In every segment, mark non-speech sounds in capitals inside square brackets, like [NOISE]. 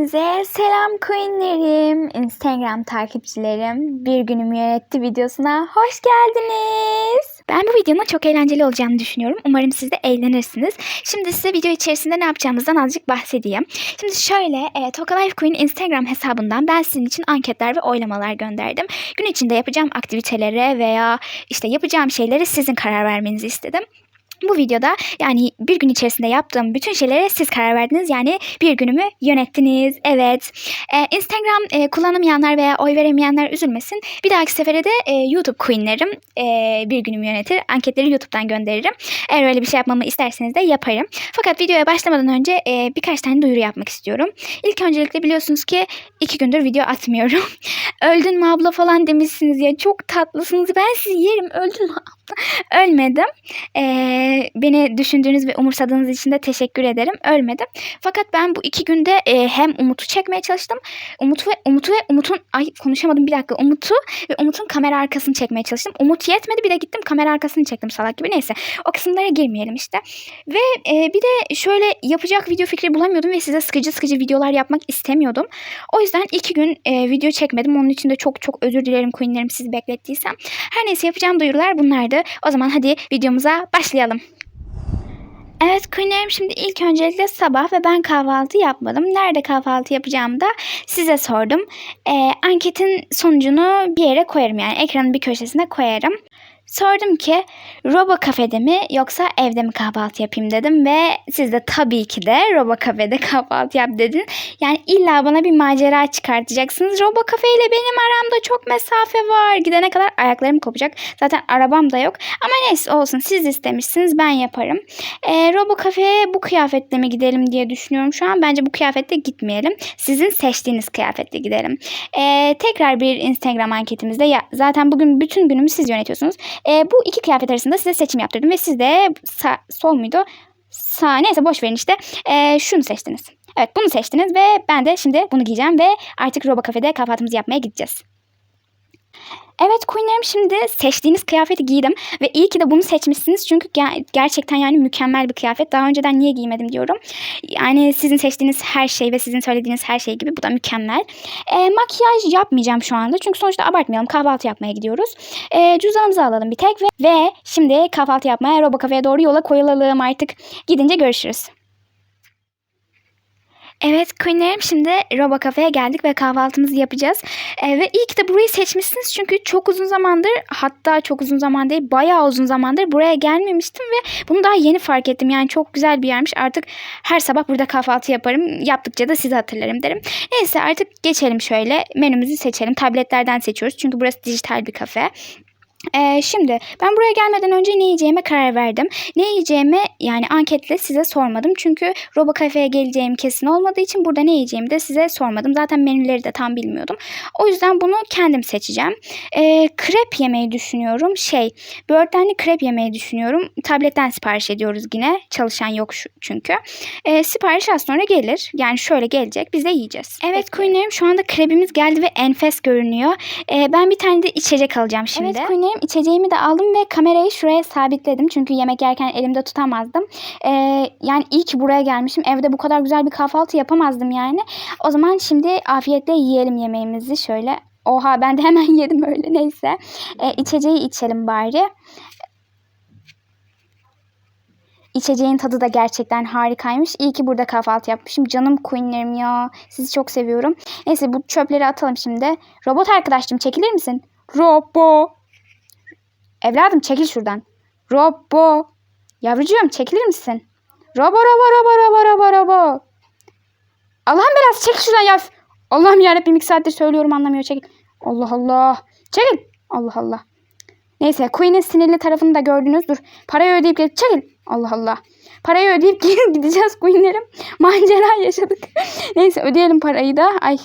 Hepinize selam queenlerim, Instagram takipçilerim. Bir günüm yönetti videosuna hoş geldiniz. Ben bu videonun çok eğlenceli olacağını düşünüyorum. Umarım siz de eğlenirsiniz. Şimdi size video içerisinde ne yapacağımızdan azıcık bahsedeyim. Şimdi şöyle, e, Toka Life Queen Instagram hesabından ben sizin için anketler ve oylamalar gönderdim. Gün içinde yapacağım aktivitelere veya işte yapacağım şeylere sizin karar vermenizi istedim. Bu videoda yani bir gün içerisinde yaptığım bütün şeylere siz karar verdiniz. Yani bir günümü yönettiniz. Evet. Ee, Instagram e, kullanamayanlar veya oy veremeyenler üzülmesin. Bir dahaki sefere de e, YouTube Queen'lerim e, bir günümü yönetir. Anketleri YouTube'dan gönderirim. Eğer öyle bir şey yapmamı isterseniz de yaparım. Fakat videoya başlamadan önce e, birkaç tane duyuru yapmak istiyorum. İlk öncelikle biliyorsunuz ki iki gündür video atmıyorum. [LAUGHS] Öldün mü abla falan demişsiniz ya. Çok tatlısınız. Ben sizi yerim. Öldün mü abla? Ölmedim. Ee, beni düşündüğünüz ve umursadığınız için de teşekkür ederim. Ölmedim. Fakat ben bu iki günde e, hem Umut'u çekmeye çalıştım. Umut ve Umut'u ve Umut'un ay konuşamadım bir dakika. Umut'u ve Umut'un kamera arkasını çekmeye çalıştım. Umut yetmedi bir de gittim kamera arkasını çektim salak gibi. Neyse o kısımlara girmeyelim işte. Ve e, bir de şöyle yapacak video fikri bulamıyordum ve size sıkıcı sıkıcı videolar yapmak istemiyordum. O yüzden iki gün e, video çekmedim. Onun için de çok çok özür dilerim Queen'lerim sizi beklettiysem. Her neyse yapacağım duyurular bunlardı. O zaman hadi videomuza başlayalım. Evet Queen'lerim şimdi ilk öncelikle sabah ve ben kahvaltı yapmadım. Nerede kahvaltı yapacağımı da size sordum. Ee, anketin sonucunu bir yere koyarım yani ekranın bir köşesine koyarım. Sordum ki Robo kafede mi yoksa evde mi kahvaltı yapayım dedim ve siz de tabii ki de Robo kafede [LAUGHS] kahvaltı yap dedin. Yani illa bana bir macera çıkartacaksınız. Robo kafe ile benim aramda çok mesafe var. Gidene kadar ayaklarım kopacak. Zaten arabam da yok. Ama neyse olsun siz istemişsiniz ben yaparım. Ee, Robo kafeye bu kıyafetle mi gidelim diye düşünüyorum şu an. Bence bu kıyafetle gitmeyelim. Sizin seçtiğiniz kıyafetle gidelim. Ee, tekrar bir Instagram anketimizde ya, zaten bugün bütün günümü siz yönetiyorsunuz. E, bu iki kıyafet arasında size seçim yaptırdım ve siz de sağ, sol muydu? Sağ neyse boş verin işte. E, şunu seçtiniz. Evet bunu seçtiniz ve ben de şimdi bunu giyeceğim ve artık Robo Cafe'de kahvaltımızı yapmaya gideceğiz. Evet Queen'lerim şimdi seçtiğiniz kıyafeti giydim ve iyi ki de bunu seçmişsiniz çünkü ger- gerçekten yani mükemmel bir kıyafet. Daha önceden niye giymedim diyorum. Yani sizin seçtiğiniz her şey ve sizin söylediğiniz her şey gibi bu da mükemmel. E, makyaj yapmayacağım şu anda çünkü sonuçta abartmayalım kahvaltı yapmaya gidiyoruz. E, cüzdanımızı alalım bir tek ve, ve şimdi kahvaltı yapmaya Robo Cafe'ye doğru yola koyulalım artık. Gidince görüşürüz. Evet Queen'lerim şimdi Robo Cafe'ye geldik ve kahvaltımızı yapacağız. Ee, ve iyi ki de burayı seçmişsiniz çünkü çok uzun zamandır hatta çok uzun zaman değil bayağı uzun zamandır buraya gelmemiştim ve bunu daha yeni fark ettim. Yani çok güzel bir yermiş artık her sabah burada kahvaltı yaparım yaptıkça da sizi hatırlarım derim. Neyse artık geçelim şöyle menümüzü seçelim tabletlerden seçiyoruz çünkü burası dijital bir kafe. Ee, şimdi ben buraya gelmeden önce ne yiyeceğime karar verdim. Ne yiyeceğimi yani anketle size sormadım. Çünkü Robo Cafe'ye geleceğim kesin olmadığı için burada ne yiyeceğimi de size sormadım. Zaten menüleri de tam bilmiyordum. O yüzden bunu kendim seçeceğim. Ee, krep yemeyi düşünüyorum. Şey, böğürtlenli krep yemeyi düşünüyorum. Tabletten sipariş ediyoruz yine. Çalışan yok şu, çünkü. Ee, sipariş az sonra gelir. Yani şöyle gelecek. Biz de yiyeceğiz. Evet Queen'lerim şu anda krebimiz geldi ve enfes görünüyor. Ee, ben bir tane de içecek alacağım şimdi. Evet Queen'lerim içeceğimi de aldım ve kamerayı şuraya sabitledim. Çünkü yemek yerken elimde tutamazdım. Ee, yani iyi ki buraya gelmişim. Evde bu kadar güzel bir kahvaltı yapamazdım yani. O zaman şimdi afiyetle yiyelim yemeğimizi şöyle. Oha ben de hemen [LAUGHS] yedim öyle neyse. Ee, içeceği içelim bari. İçeceğin tadı da gerçekten harikaymış. İyi ki burada kahvaltı yapmışım. Canım queenlerim ya. Sizi çok seviyorum. Neyse bu çöpleri atalım şimdi. Robot arkadaşım çekilir misin? Robo. Evladım çekil şuradan. Robo. Yavrucuğum çekilir misin? Robo robo robo robo robo robo. Allah'ım belası çekil şuradan ya. Allah'ım yarabbim iki saattir söylüyorum anlamıyor çekil. Allah Allah. Çekil. Allah Allah. Neyse Queen'in sinirli tarafını da gördünüz. Dur parayı ödeyip gel. Çekil. Allah Allah. Parayı ödeyip [LAUGHS] gideceğiz Queen'lerim. Macera yaşadık. [LAUGHS] Neyse ödeyelim parayı da. Ay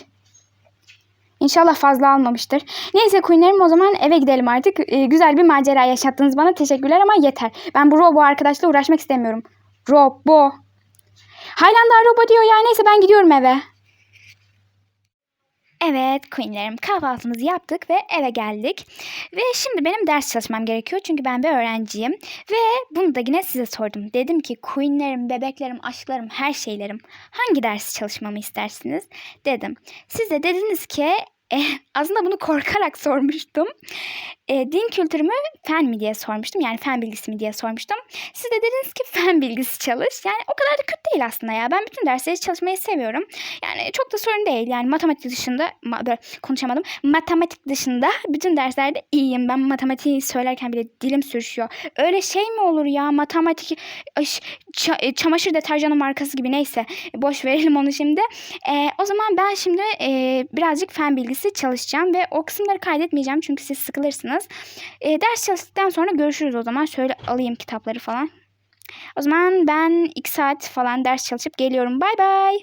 İnşallah fazla almamıştır. Neyse Queen'lerim o zaman eve gidelim artık. Ee, güzel bir macera yaşattınız bana. Teşekkürler ama yeter. Ben bu Robo arkadaşla uğraşmak istemiyorum. Robo. Daha Robo diyor ya. Neyse ben gidiyorum eve. Evet Queen'lerim kahvaltımızı yaptık ve eve geldik. Ve şimdi benim ders çalışmam gerekiyor çünkü ben bir öğrenciyim. Ve bunu da yine size sordum. Dedim ki Queen'lerim, bebeklerim, aşklarım, her şeylerim hangi dersi çalışmamı istersiniz? Dedim. Siz de dediniz ki e, aslında bunu korkarak [LAUGHS] sormuştum. E, din kültürü mü fen mi diye sormuştum. Yani fen bilgisi mi diye sormuştum. Siz de dediniz ki fen bilgisi çalış. Yani o kadar da kötü değil aslında ya. Ben bütün dersleri çalışmayı seviyorum. Yani çok da sorun değil. Yani matematik dışında ma- böyle konuşamadım. Matematik dışında bütün derslerde iyiyim. Ben matematiği söylerken bile dilim sürüşüyor. Öyle şey mi olur ya? Matematik ay, ça- e, çamaşır deterjanı markası gibi neyse. Boş verelim onu şimdi. E, o zaman ben şimdi e, birazcık fen bilgisi çalışacağım ve o kısımları kaydetmeyeceğim çünkü siz sıkılırsınız. E, ders çalıştıktan sonra görüşürüz o zaman. Şöyle alayım kitapları falan. O zaman ben 2 saat falan ders çalışıp geliyorum. Bay bay.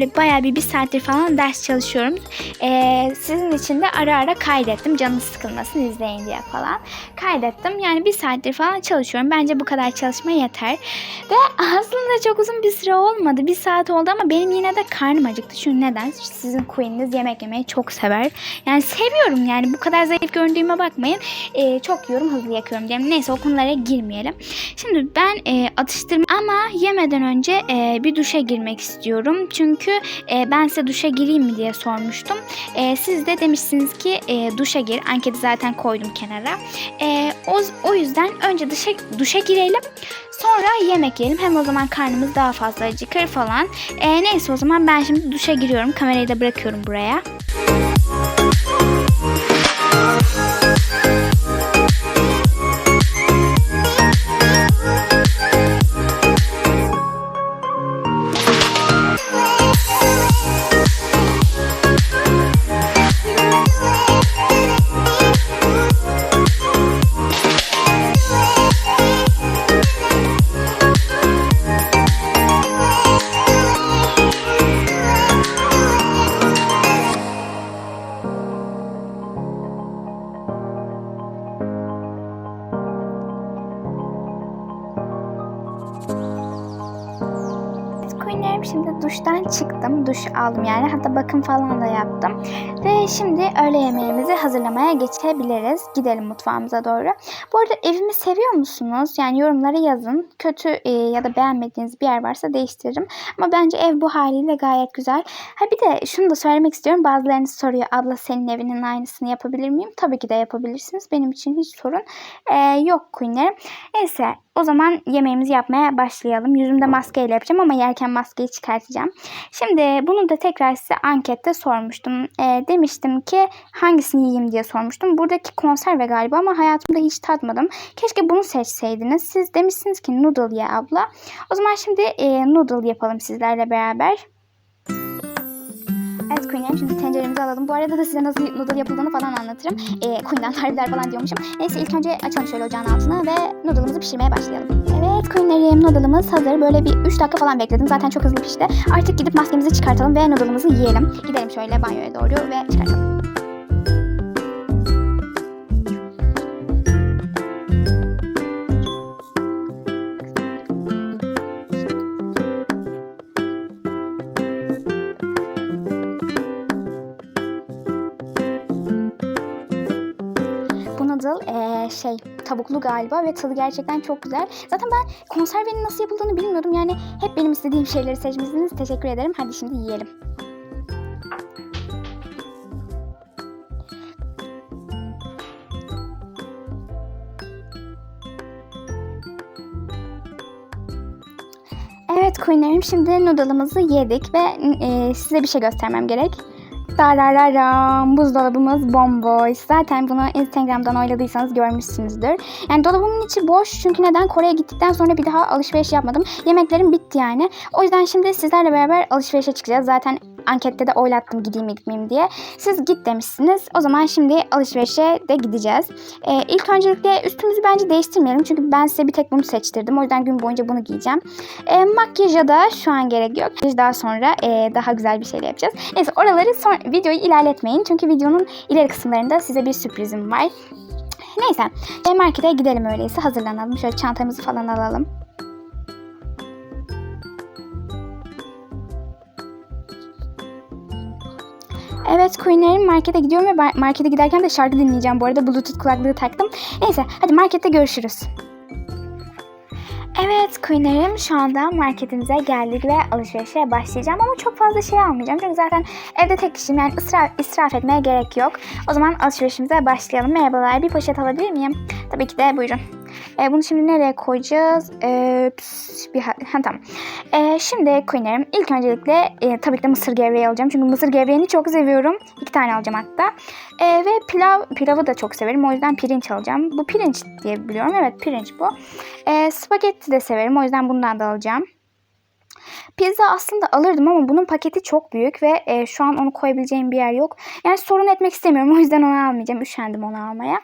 Böyle bayağı bir bir saattir falan ders çalışıyorum. Ee, sizin için de ara ara kaydettim. Canınız sıkılmasın izleyin diye falan. Kaydettim. Yani bir saattir falan çalışıyorum. Bence bu kadar çalışma yeter. Ve aslında çok uzun bir süre olmadı. Bir saat oldu ama benim yine de karnım acıktı. Çünkü neden? Sizin Queen'iniz yemek yemeyi çok sever. Yani seviyorum yani. Bu kadar zayıf göründüğüme bakmayın. Ee, çok yiyorum hızlı yakıyorum diyelim. Neyse o konulara girmeyelim. Şimdi ben e, atıştırma ama yemeden önce e, bir duşa girmek istiyorum. Çünkü e, ben size duşa gireyim mi diye sormuştum. E, siz de demişsiniz ki e, duşa gir. Anketi zaten koydum kenara. E, o, o yüzden önce duşa, duşa girelim. Sonra yemek yiyelim. Hem o zaman karnımız daha fazla acıkır falan. E, neyse o zaman ben şimdi duşa giriyorum. Kamerayı da bırakıyorum buraya. Evet, Hatta bakım falan da yaptım. Ve şimdi öğle yemeğimizi hazırlamaya geçebiliriz. Gidelim mutfağımıza doğru. Bu arada evimi seviyor musunuz? Yani yorumlara yazın. Kötü e, ya da beğenmediğiniz bir yer varsa değiştiririm. Ama bence ev bu haliyle gayet güzel. Ha bir de şunu da söylemek istiyorum. Bazılarınız soruyor. Abla senin evinin aynısını yapabilir miyim? Tabii ki de yapabilirsiniz. Benim için hiç sorun e, yok Queen'lerim. Neyse o zaman yemeğimizi yapmaya başlayalım. Yüzümde maskeyle yapacağım ama yerken maskeyi çıkartacağım. Şimdi bunu da tekrar size ankette sormuştum. E, demiştim ki hangisini yiyeyim diye sormuştum. Buradaki konserve galiba ama hayatımda hiç tatmadım. Keşke bunu seçseydiniz. Siz demişsiniz ki noodle ye abla. O zaman şimdi e, noodle yapalım sizlerle beraber. Evet Queen'lerim şimdi tenceremizi alalım. Bu arada da size nasıl noodle yapıldığını falan anlatırım. Ee, Queen'den tarifler falan diyormuşum. Neyse ilk önce açalım şöyle ocağın altını ve noodle'ımızı pişirmeye başlayalım. Evet Queen'lerim noodle'ımız hazır. Böyle bir 3 dakika falan bekledim. Zaten çok hızlı pişti. Artık gidip maskemizi çıkartalım ve noodle'ımızı yiyelim. Gidelim şöyle banyoya doğru ve çıkartalım. Noodle eee, şey tavuklu galiba ve tadı gerçekten çok güzel. Zaten ben konservenin nasıl yapıldığını bilmiyordum. Yani hep benim istediğim şeyleri seçmişsiniz. Teşekkür ederim. Hadi şimdi yiyelim. Evet Queen'lerim şimdi noodle'ımızı yedik ve e, size bir şey göstermem gerek. Darararam buzdolabımız bomboş. Zaten bunu Instagram'dan oyladıysanız görmüşsünüzdür. Yani dolabımın içi boş çünkü neden Kore'ye gittikten sonra bir daha alışveriş yapmadım. Yemeklerim bitti yani. O yüzden şimdi sizlerle beraber alışverişe çıkacağız. Zaten ankette de oylattım gideyim mi gitmeyeyim diye. Siz git demişsiniz. O zaman şimdi alışverişe de gideceğiz. Ee, ilk öncelikle üstümüzü bence değiştirmeyelim. Çünkü ben size bir tek bunu seçtirdim. O yüzden gün boyunca bunu giyeceğim. Ee, makyaja da şu an gerek yok. Daha sonra e, daha güzel bir şeyler yapacağız. Neyse oraları son, videoyu ilerletmeyin. Çünkü videonun ileri kısımlarında size bir sürprizim var. Neyse e, markete gidelim öyleyse hazırlanalım. Şöyle çantamızı falan alalım. Evet Queen'lerim markete gidiyorum ve markete giderken de şarkı dinleyeceğim. Bu arada Bluetooth kulaklığı taktım. Neyse hadi markette görüşürüz. Evet Queen'lerim şu anda marketimize geldik ve alışverişe başlayacağım ama çok fazla şey almayacağım. Çünkü zaten evde tek kişiyim yani israf, israf etmeye gerek yok. O zaman alışverişimize başlayalım. Merhabalar bir poşet alabilir miyim? Tabii ki de buyurun. E, bunu şimdi nereye koyacağız? E, püs, bir ha, tamam. E, şimdi Queen'lerim ilk öncelikle e, tabii ki de mısır gevreği alacağım. Çünkü mısır gevreğini çok seviyorum. İki tane alacağım hatta. E, ve pilav pilavı da çok severim. O yüzden pirinç alacağım. Bu pirinç diye biliyorum. Evet pirinç bu. E, spagetti de severim. O yüzden bundan da alacağım. Pizza aslında alırdım ama bunun paketi çok büyük ve e, şu an onu koyabileceğim bir yer yok. Yani sorun etmek istemiyorum. [LAUGHS] O yüzden onu almayacağım. Üşendim onu almaya.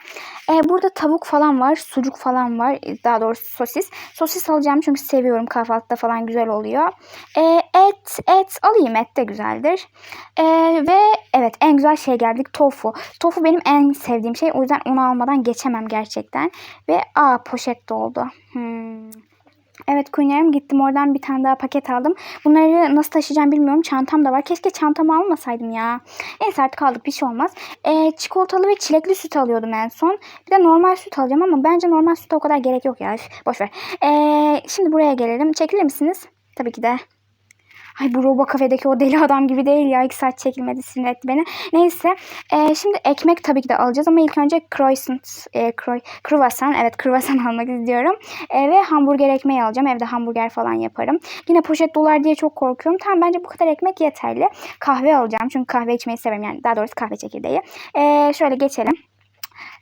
E, burada tavuk falan var. Sucuk falan var. E, Daha doğrusu sosis. Sosis alacağım çünkü seviyorum. Kahvaltıda falan güzel oluyor. E, et, et alayım. Et de güzeldir. E, ve evet en güzel şey geldik. Tofu. Tofu benim en sevdiğim şey. O yüzden onu almadan geçemem gerçekten. Ve aa poşet doldu. Hmm. Evet Queen'lerim gittim oradan bir tane daha paket aldım. Bunları nasıl taşıyacağım bilmiyorum. Çantam da var. Keşke çantamı almasaydım ya. Neyse artık aldık bir şey olmaz. Ee, çikolatalı ve çilekli süt alıyordum en son. Bir de normal süt alacağım ama bence normal süte o kadar gerek yok ya. Üf, Boş ver. Ee, şimdi buraya gelelim. Çekilir misiniz? Tabii ki de. Ay bu Robo kafedeki o deli adam gibi değil ya. İki saat çekilmedi sinir etti beni. Neyse. e, şimdi ekmek tabii ki de alacağız ama ilk önce croissant, e, croy, kruvasan. Evet kruvasan [LAUGHS] almak istiyorum. E, ve hamburger ekmeği alacağım. Evde hamburger falan yaparım. Yine poşet dolar diye çok korkuyorum. Tamam bence bu kadar ekmek yeterli. Kahve alacağım. Çünkü kahve içmeyi severim. Yani daha doğrusu kahve çekirdeği. E, şöyle geçelim.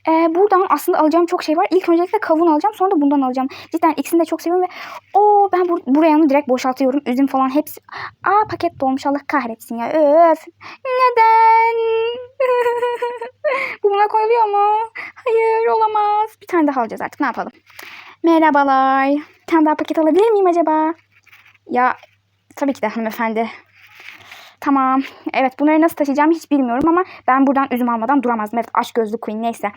Ee, buradan aslında alacağım çok şey var. İlk öncelikle kavun alacağım. Sonra da bundan alacağım. Cidden ikisini de çok seviyorum ve o ben bur buraya direkt boşaltıyorum. Üzüm falan hepsi. Aa paket dolmuş Allah kahretsin ya. Öf. Neden? [LAUGHS] Bu buna koyuluyor mu? Hayır olamaz. Bir tane daha alacağız artık. Ne yapalım? Merhabalar. Bir tane daha paket alabilir miyim acaba? Ya tabii ki de hanımefendi. Tamam. Evet bunları nasıl taşıyacağımı hiç bilmiyorum ama ben buradan üzüm almadan duramazdım. Evet aç gözlü queen neyse.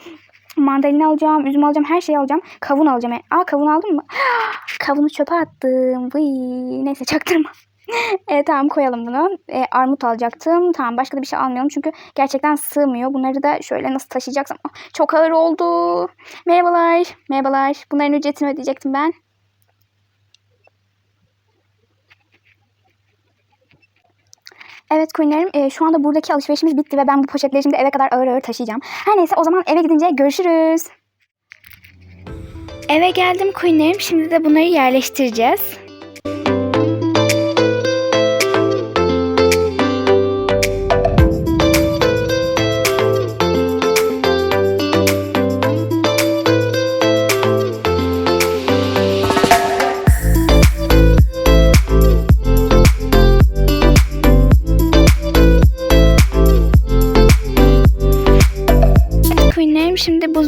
Mandalina alacağım, üzüm alacağım, her şeyi alacağım. Kavun alacağım. Aa kavun aldım mı? [GASPS] Kavunu çöpe attım. Vıy. Neyse çaktırma. [LAUGHS] e, tamam koyalım bunu. E, armut alacaktım. Tamam başka da bir şey almayalım çünkü gerçekten sığmıyor. Bunları da şöyle nasıl taşıyacaksam. Ah, Çok ağır oldu. Merhabalar. Merhabalar. Bunların ücretini ödeyecektim ben. Evet Queen'lerim e, şu anda buradaki alışverişimiz bitti ve ben bu poşetleri şimdi eve kadar ağır ağır taşıyacağım. Her neyse o zaman eve gidince görüşürüz. Eve geldim Queen'lerim. Şimdi de bunları yerleştireceğiz.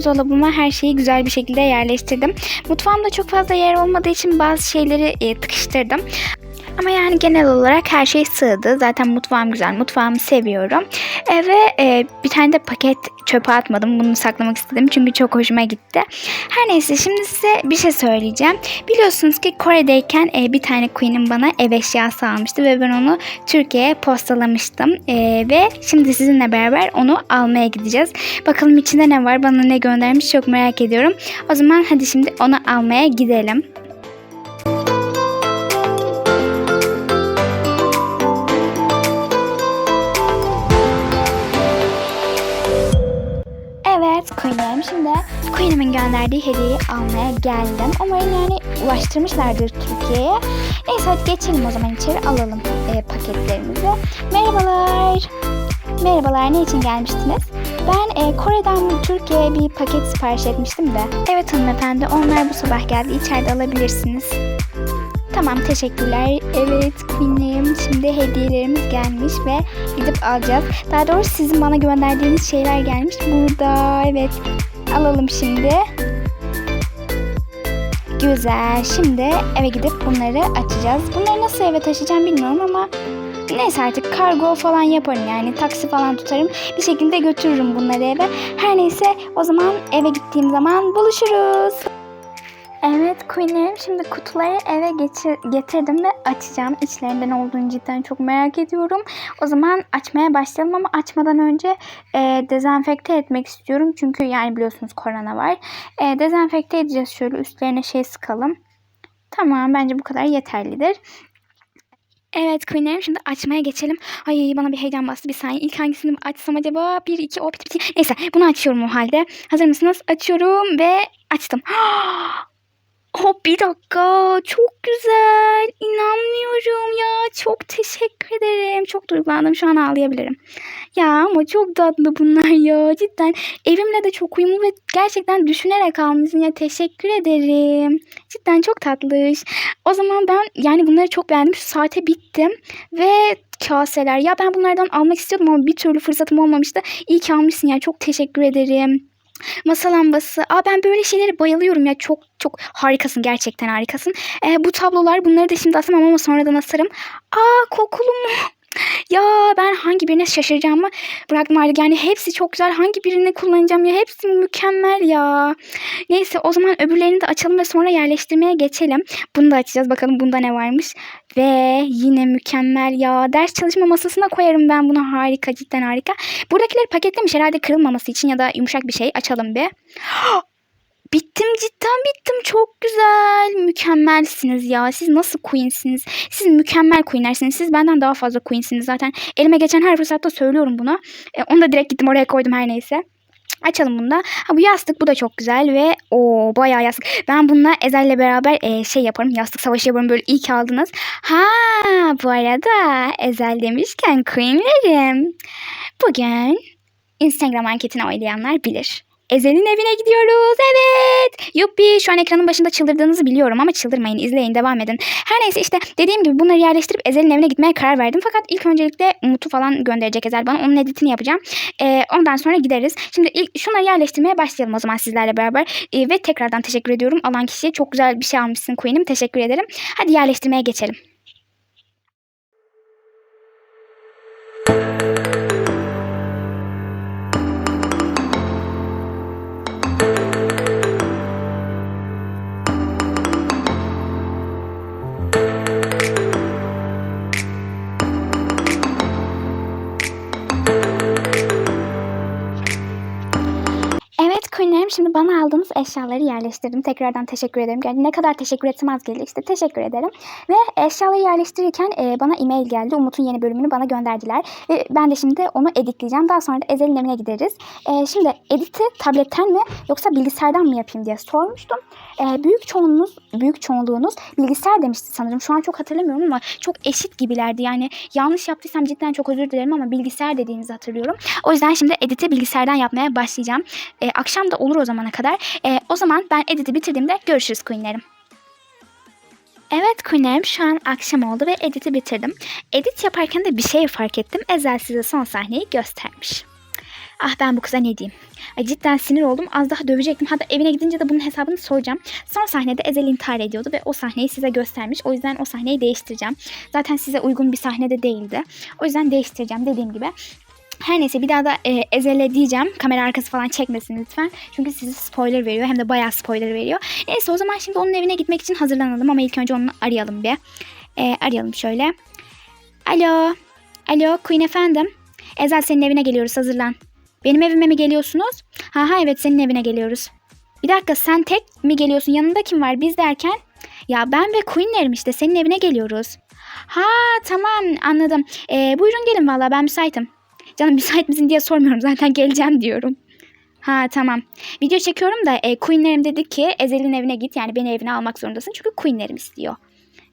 Buzdolabıma her şeyi güzel bir şekilde yerleştirdim. Mutfağımda çok fazla yer olmadığı için bazı şeyleri e, tıkıştırdım. Ama yani genel olarak her şey sığdı. Zaten mutfağım güzel. Mutfağımı seviyorum. E, ve e, bir tane de paket çöpe atmadım. Bunu saklamak istedim. Çünkü çok hoşuma gitti. Her neyse şimdi size bir şey söyleyeceğim. Biliyorsunuz ki Kore'deyken e, bir tane Queen'im bana ev eşyası almıştı. Ve ben onu Türkiye'ye postalamıştım. E, ve şimdi sizinle beraber onu almaya gideceğiz. Bakalım içinde ne var? Bana ne göndermiş çok merak ediyorum. O zaman hadi şimdi onu almaya gidelim. Queen'im şimdi Queen'imin gönderdiği hediyeyi almaya geldim. Umarım yani ulaştırmışlardır Türkiye'ye. Neyse hadi geçelim o zaman içeri alalım e, paketlerimizi. Merhabalar. Merhabalar ne için gelmiştiniz? Ben e, Kore'den Türkiye'ye bir paket sipariş etmiştim de. Evet hanımefendi onlar bu sabah geldi içeride alabilirsiniz. Tamam teşekkürler. Evet Queen'im şimdi hediyelerimiz gelmiş ve gidip alacağız. Daha doğrusu sizin bana gönderdiğiniz şeyler gelmiş. Burada evet alalım şimdi. Güzel. Şimdi eve gidip bunları açacağız. Bunları nasıl eve taşıyacağım bilmiyorum ama neyse artık kargo falan yaparım yani taksi falan tutarım. Bir şekilde götürürüm bunları eve. Her neyse o zaman eve gittiğim zaman buluşuruz. Queen'im şimdi kutuları eve geçir, getirdim ve açacağım. İçlerinden olduğunu cidden çok merak ediyorum. O zaman açmaya başlayalım ama açmadan önce e, dezenfekte etmek istiyorum. Çünkü yani biliyorsunuz korona var. E, dezenfekte edeceğiz şöyle üstlerine şey sıkalım. Tamam bence bu kadar yeterlidir. Evet Queen'lerim şimdi açmaya geçelim. Ay bana bir heyecan bastı bir saniye. İlk hangisini açsam acaba? 1, 2, o piti piti. Neyse bunu açıyorum o halde. Hazır mısınız? Açıyorum ve açtım. [GASPS] Hop bir dakika. Çok güzel. İnanmıyorum ya. Çok teşekkür ederim. Çok duygulandım. Şu an ağlayabilirim. Ya ama çok tatlı bunlar ya. Cidden evimle de çok uyumlu ve gerçekten düşünerek almışsın ya. Teşekkür ederim. Cidden çok tatlış. O zaman ben yani bunları çok beğendim. Şu saate bittim ve kaseler. Ya ben bunlardan almak istiyordum ama bir türlü fırsatım olmamıştı. İyi ki almışsın ya. Çok teşekkür ederim Masa lambası. Aa ben böyle şeylere bayılıyorum ya. Çok çok harikasın gerçekten harikasın. Ee, bu tablolar bunları da şimdi asamam ama sonradan asarım. Aa kokulu mu? Ya ben hangi birine şaşıracağımı bıraktım artık. Yani hepsi çok güzel. Hangi birini kullanacağım ya? Hepsi mükemmel ya. Neyse o zaman öbürlerini de açalım ve sonra yerleştirmeye geçelim. Bunu da açacağız. Bakalım bunda ne varmış. Ve yine mükemmel ya. Ders çalışma masasına koyarım ben bunu. Harika cidden harika. Buradakileri paketlemiş herhalde kırılmaması için ya da yumuşak bir şey. Açalım bir. Bittim cidden bittim. Çok güzel. Mükemmelsiniz ya. Siz nasıl queensiniz? Siz mükemmel queenlersiniz. Siz benden daha fazla queensiniz zaten. Elime geçen her fırsatta söylüyorum bunu. E, onu da direkt gittim oraya koydum her neyse. Açalım bunu da. Ha, bu yastık bu da çok güzel ve o bayağı yastık. Ben bununla Ezel'le beraber e, şey yaparım. Yastık savaşı yaparım böyle iyi ki aldınız. Ha bu arada Ezel demişken queenlerim. Bugün Instagram anketini oylayanlar bilir. Ezel'in evine gidiyoruz. Evet. Yuppi şu an ekranın başında çıldırdığınızı biliyorum ama çıldırmayın. izleyin devam edin. Her neyse işte dediğim gibi bunları yerleştirip Ezel'in evine gitmeye karar verdim. Fakat ilk öncelikle Umut'u falan gönderecek Ezel bana. Onun editini yapacağım. Ee, ondan sonra gideriz. Şimdi ilk şunları yerleştirmeye başlayalım o zaman sizlerle beraber. Ee, ve tekrardan teşekkür ediyorum alan kişiye. Çok güzel bir şey almışsın Queen'im. Teşekkür ederim. Hadi yerleştirmeye geçelim. Queen'lerim şimdi bana aldığınız eşyaları yerleştirdim. Tekrardan teşekkür ederim. Yani ne kadar teşekkür etsem az gelir. İşte teşekkür ederim. Ve eşyaları yerleştirirken e, bana e-mail geldi. Umut'un yeni bölümünü bana gönderdiler. Ve ben de şimdi onu editleyeceğim. Daha sonra da Ezel'in evine gideriz. E, şimdi editi tabletten mi yoksa bilgisayardan mı yapayım diye sormuştum. E, büyük çoğunluğunuz, büyük çoğunluğunuz bilgisayar demişti sanırım. Şu an çok hatırlamıyorum ama çok eşit gibilerdi. Yani yanlış yaptıysam cidden çok özür dilerim ama bilgisayar dediğinizi hatırlıyorum. O yüzden şimdi editi bilgisayardan yapmaya başlayacağım. E, akşam da olur o zamana kadar. E, o zaman ben editi bitirdiğimde görüşürüz Queen'lerim. Evet Queen'lerim şu an akşam oldu ve editi bitirdim. Edit yaparken de bir şey fark ettim. Ezel size son sahneyi göstermiş. Ah ben bu kıza ne diyeyim. Ay cidden sinir oldum. Az daha dövecektim. Hatta evine gidince de bunun hesabını soracağım. Son sahnede Ezel intihar ediyordu ve o sahneyi size göstermiş. O yüzden o sahneyi değiştireceğim. Zaten size uygun bir sahnede değildi. O yüzden değiştireceğim dediğim gibi. Her neyse bir daha da e, Ezel'e diyeceğim. Kamera arkası falan çekmesin lütfen. Çünkü size spoiler veriyor. Hem de bayağı spoiler veriyor. Neyse o zaman şimdi onun evine gitmek için hazırlanalım. Ama ilk önce onu arayalım bir. E, arayalım şöyle. Alo. Alo Queen efendim. Ezel senin evine geliyoruz hazırlan. Benim evime mi geliyorsunuz? Ha ha evet senin evine geliyoruz. Bir dakika sen tek mi geliyorsun? Yanında kim var biz derken? Ya ben ve Queen'lerim işte senin evine geliyoruz. Ha tamam anladım. E, buyurun gelin valla ben müsaitim. Canım müsait misin diye sormuyorum zaten geleceğim diyorum. Ha tamam. Video çekiyorum da e, Queen'lerim dedi ki Ezel'in evine git yani beni evine almak zorundasın çünkü Queen'lerim istiyor.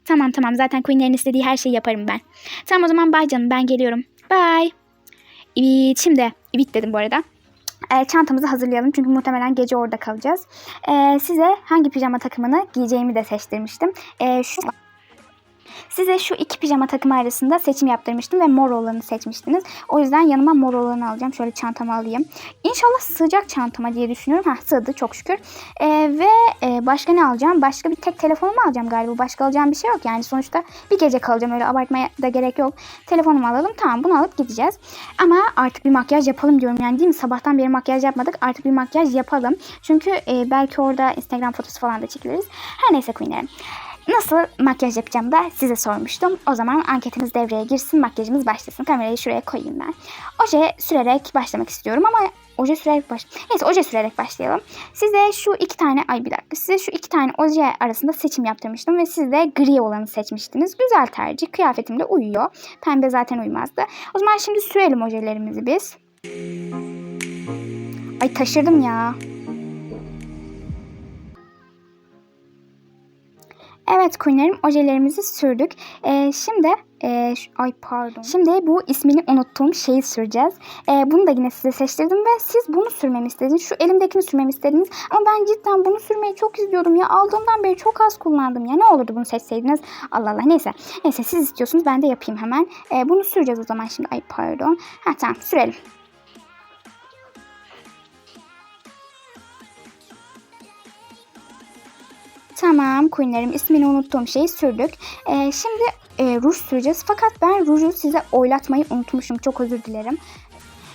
Tamam tamam zaten Queen'lerin istediği her şeyi yaparım ben. Tamam o zaman bye canım ben geliyorum. Bye. Evet şimdi evet dedim bu arada. Ee, çantamızı hazırlayalım çünkü muhtemelen gece orada kalacağız. Ee, size hangi pijama takımını giyeceğimi de seçtirmiştim. Ee, şu Size şu iki pijama takımı arasında seçim yaptırmıştım ve mor olanı seçmiştiniz. O yüzden yanıma mor olanı alacağım. Şöyle çantamı alayım. İnşallah sığacak çantama diye düşünüyorum. Hah sığdı çok şükür. Ee, ve e, başka ne alacağım? Başka bir tek telefonumu alacağım galiba. Başka alacağım bir şey yok. Yani sonuçta bir gece kalacağım. Öyle abartmaya da gerek yok. Telefonumu alalım. Tamam bunu alıp gideceğiz. Ama artık bir makyaj yapalım diyorum. Yani değil mi? Sabahtan beri makyaj yapmadık. Artık bir makyaj yapalım. Çünkü e, belki orada Instagram fotosu falan da çekiliriz. Her neyse Queen'lerim. Nasıl makyaj yapacağım da size sormuştum. O zaman anketimiz devreye girsin, makyajımız başlasın. Kamerayı şuraya koyayım ben. Oje sürerek başlamak istiyorum ama oje sürerek baş... Neyse oje sürerek başlayalım. Size şu iki tane, ay bir dakika. Size şu iki tane oje arasında seçim yaptırmıştım ve siz de gri olanı seçmiştiniz. Güzel tercih. Kıyafetimde uyuyor. Pembe zaten uymazdı. O zaman şimdi sürelim ojelerimizi biz. Ay taşırdım ya. Evet Queen'lerim ojelerimizi sürdük. Ee, şimdi e, ay pardon. Şimdi bu ismini unuttuğum şeyi süreceğiz. Ee, bunu da yine size seçtirdim ve siz bunu sürmemi istediniz. Şu elimdekini sürmemi istediniz. Ama ben cidden bunu sürmeyi çok istiyordum ya. Aldığımdan beri çok az kullandım ya. Ne olurdu bunu seçseydiniz? Allah Allah neyse. Neyse siz istiyorsunuz ben de yapayım hemen. Ee, bunu süreceğiz o zaman şimdi. Ay pardon. Ha tamam sürelim. Tamam Queen'lerim ismini unuttuğum şeyi sürdük. Ee, şimdi e, ruj süreceğiz. Fakat ben ruju size oylatmayı unutmuşum. Çok özür dilerim.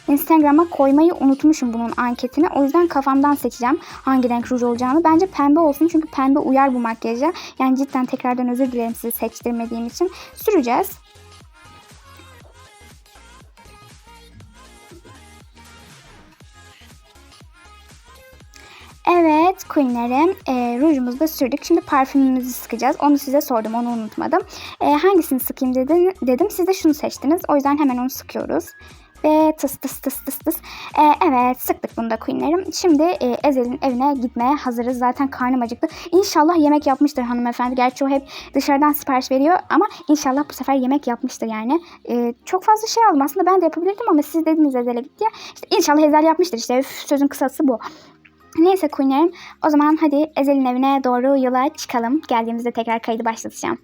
Instagram'a koymayı unutmuşum bunun anketini. O yüzden kafamdan seçeceğim hangi renk ruj olacağını. Bence pembe olsun çünkü pembe uyar bu makyaja. Yani cidden tekrardan özür dilerim sizi seçtirmediğim için. Süreceğiz. Evet Queen'lerim e, rujumuzu da sürdük. Şimdi parfümümüzü sıkacağız. Onu size sordum onu unutmadım. E, hangisini sıkayım dedim, dedim. Siz de şunu seçtiniz. O yüzden hemen onu sıkıyoruz. Ve tıs tıs tıs tıs tıs. E, evet sıktık bunu da Queen'lerim. Şimdi e, Ezel'in evine gitmeye hazırız. Zaten karnım acıktı. İnşallah yemek yapmıştır hanımefendi. Gerçi o hep dışarıdan sipariş veriyor. Ama inşallah bu sefer yemek yapmıştır yani. E, çok fazla şey aldım. Aslında ben de yapabilirdim ama siz dediniz Ezel'e gitti ya. İşte inşallah Ezel yapmıştır. İşte sözün kısası bu. Neyse Queen'lerim o zaman hadi Ezel'in evine doğru yola çıkalım. Geldiğimizde tekrar kaydı başlatacağım.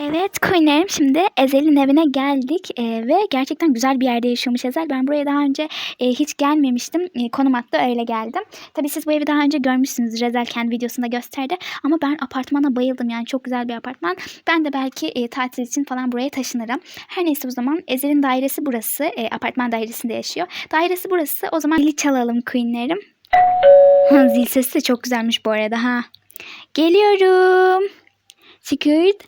Evet Queen'lerim şimdi Ezel'in evine geldik Ee, ve gerçekten güzel bir yerde yaşıyormuş Ezel. Ben buraya daha önce e, hiç gelmemiştim. E, konum attı öyle geldim. Tabii siz bu evi daha önce görmüşsünüz. Ezel kendi videosunda gösterdi. Ama ben apartmana bayıldım yani çok güzel bir apartman. Ben de belki e, tatil için falan buraya taşınırım. Her neyse o zaman Ezel'in dairesi burası. E, apartman dairesinde yaşıyor. Dairesi burası. O zaman zili çalalım Queen'lerim. Zil sesi de çok güzelmiş bu arada ha. Geliyorum. Sigurd.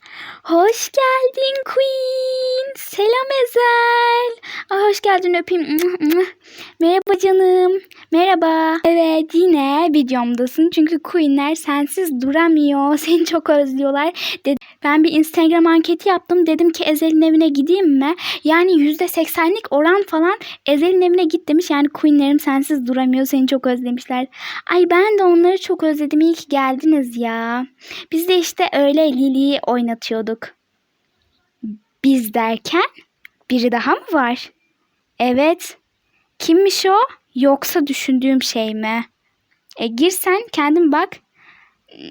Hoş geldin Queen. Selam Ezel. Aa, hoş geldin öpeyim. Merhaba canım. Merhaba. Evet yine videomdasın. Çünkü Queen'ler sensiz duramıyor. [LAUGHS] Seni çok özlüyorlar. Dedi. Ben bir Instagram anketi yaptım. Dedim ki Ezel'in evine gideyim mi? Yani %80'lik oran falan Ezel'in evine git demiş. Yani Queen'lerim sensiz duramıyor. Seni çok özlemişler. Ay ben de onları çok özledim. İyi ki geldiniz ya. Biz de işte öyle Lili'yi oynatıyorduk. Biz derken biri daha mı var? Evet. Kimmiş o? Yoksa düşündüğüm şey mi? E girsen kendin bak.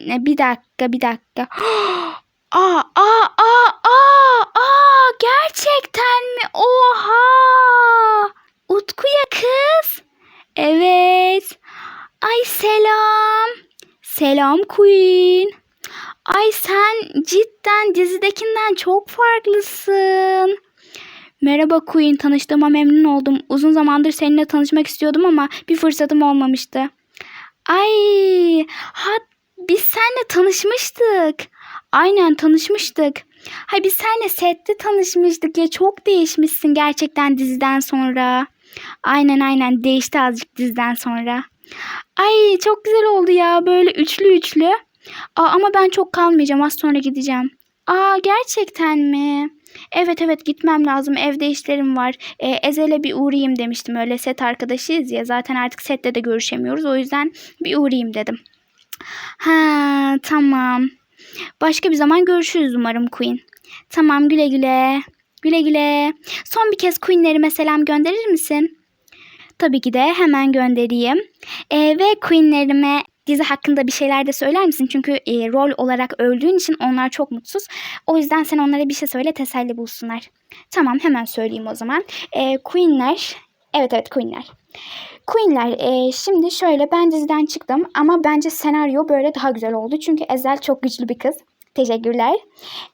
Bir dakika bir dakika. [GASPS] Aa aa aa aa aa gerçekten mi? Oha! Utku'ya kız. Evet. Ay selam. Selam Queen. Ay sen cidden dizidekinden çok farklısın. Merhaba Queen, tanıştığıma memnun oldum. Uzun zamandır seninle tanışmak istiyordum ama bir fırsatım olmamıştı. Ay, ha biz seninle tanışmıştık. Aynen tanışmıştık. Hay biz seninle sette tanışmıştık ya çok değişmişsin gerçekten diziden sonra. Aynen aynen değişti azıcık diziden sonra. Ay çok güzel oldu ya böyle üçlü üçlü. Aa, ama ben çok kalmayacağım az sonra gideceğim. Aa gerçekten mi? Evet evet gitmem lazım evde işlerim var. Ee, Ezel'e bir uğrayayım demiştim öyle set arkadaşıyız ya zaten artık sette de görüşemiyoruz o yüzden bir uğrayayım dedim. Ha tamam. Başka bir zaman görüşürüz umarım Queen. Tamam güle güle. Güle güle. Son bir kez Queen'lerime selam gönderir misin? Tabii ki de hemen göndereyim. Ee, ve Queen'lerime dizi hakkında bir şeyler de söyler misin? Çünkü e, rol olarak öldüğün için onlar çok mutsuz. O yüzden sen onlara bir şey söyle teselli bulsunlar. Tamam hemen söyleyeyim o zaman. Ee, Queen'ler, evet evet Queen'ler. Queen'ler e, şimdi şöyle ben diziden çıktım ama bence senaryo böyle daha güzel oldu. Çünkü Ezel çok güçlü bir kız. Teşekkürler. [LAUGHS]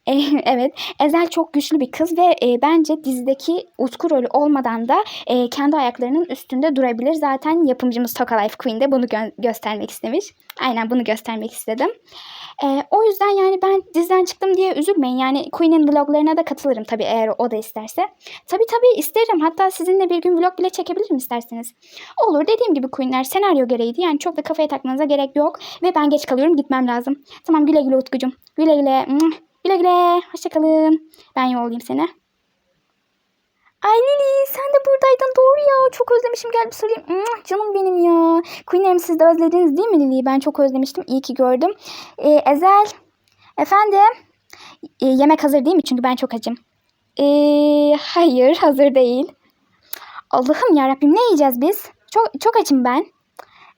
E, evet Ezel çok güçlü bir kız ve e, bence dizideki Utku rolü olmadan da e, kendi ayaklarının üstünde durabilir. Zaten yapımcımız Toka Life Queen de bunu gö- göstermek istemiş. Aynen bunu göstermek istedim. E, o yüzden yani ben diziden çıktım diye üzülmeyin. Yani Queen'in vloglarına da katılırım tabii eğer o da isterse. Tabii tabii isterim. Hatta sizinle bir gün vlog bile çekebilirim isterseniz. Olur dediğim gibi Queen'ler senaryo gereğiydi. Yani çok da kafaya takmanıza gerek yok. Ve ben geç kalıyorum gitmem lazım. Tamam güle güle Utkucuğum. Güle güle. Güle güle. Hoşçakalın. Ben yollayayım seni. Ay Lili sen de buradaydın doğru ya. Çok özlemişim gel bir sorayım. Mwah, Canım benim ya. Queen'lerim siz de özlediniz değil mi Lili'yi? Ben çok özlemiştim. İyi ki gördüm. Ee, Ezel. Efendim. Ee, yemek hazır değil mi? Çünkü ben çok acım. Ee, hayır hazır değil. Allah'ım yarabbim ne yiyeceğiz biz? Çok çok açım ben.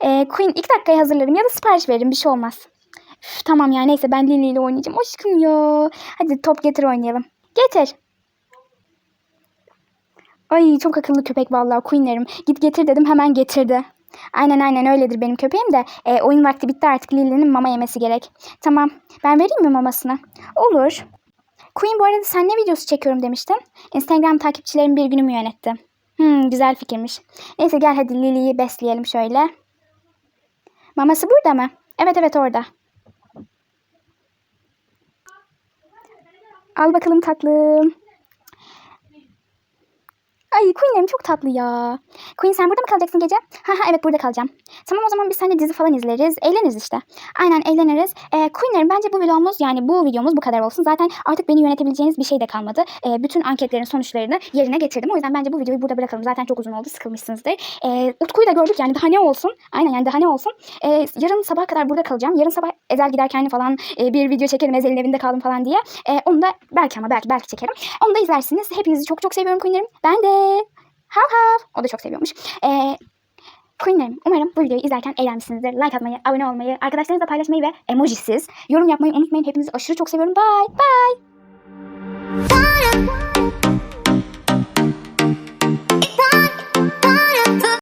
Ee, Queen iki dakikaya hazırlarım ya da sipariş veririm bir şey olmaz. Üf, tamam ya neyse ben Lily ile oynayacağım. Aşkım ya. Hadi top getir oynayalım. Getir. Ay çok akıllı köpek vallahi Queen'lerim. Git getir dedim hemen getirdi. Aynen aynen öyledir benim köpeğim de e, oyun vakti bitti artık Lily'nin mama yemesi gerek. Tamam ben vereyim mi mamasını? Olur. Queen bu arada sen ne videosu çekiyorum demiştin. Instagram takipçilerim bir günümü yönetti. Hmm, güzel fikirmiş. Neyse gel hadi Lily'yi besleyelim şöyle. Maması burada mı? Evet evet orada. Al bakalım tatlım. Ay Queen'lerim çok tatlı ya. Queen sen burada mı kalacaksın gece? Ha ha evet burada kalacağım. Tamam o zaman biz seninle dizi falan izleriz. Eğleniriz işte. Aynen eğleniriz. Ee, Queen'lerim bence bu vlogumuz yani bu videomuz bu kadar olsun. Zaten artık beni yönetebileceğiniz bir şey de kalmadı. Ee, bütün anketlerin sonuçlarını yerine getirdim. O yüzden bence bu videoyu burada bırakalım. Zaten çok uzun oldu sıkılmışsınızdır. Ee, Utku'yu da gördük yani daha ne olsun. Aynen yani daha ne olsun. Ee, yarın sabah kadar burada kalacağım. Yarın sabah Ezel giderken falan e, bir video çekerim. Ezel'in evinde kaldım falan diye. Ee, onu da belki ama belki belki çekerim. Onu da izlersiniz. Hepinizi çok çok seviyorum Queen'lerim. Ben de. Hav hav. O da çok seviyormuş. Ee, Queen'lerim umarım bu videoyu izlerken eğlenmişsinizdir. Like atmayı, abone olmayı, arkadaşlarınızla paylaşmayı ve emojisiz yorum yapmayı unutmayın. Hepinizi aşırı çok seviyorum. Bye bye.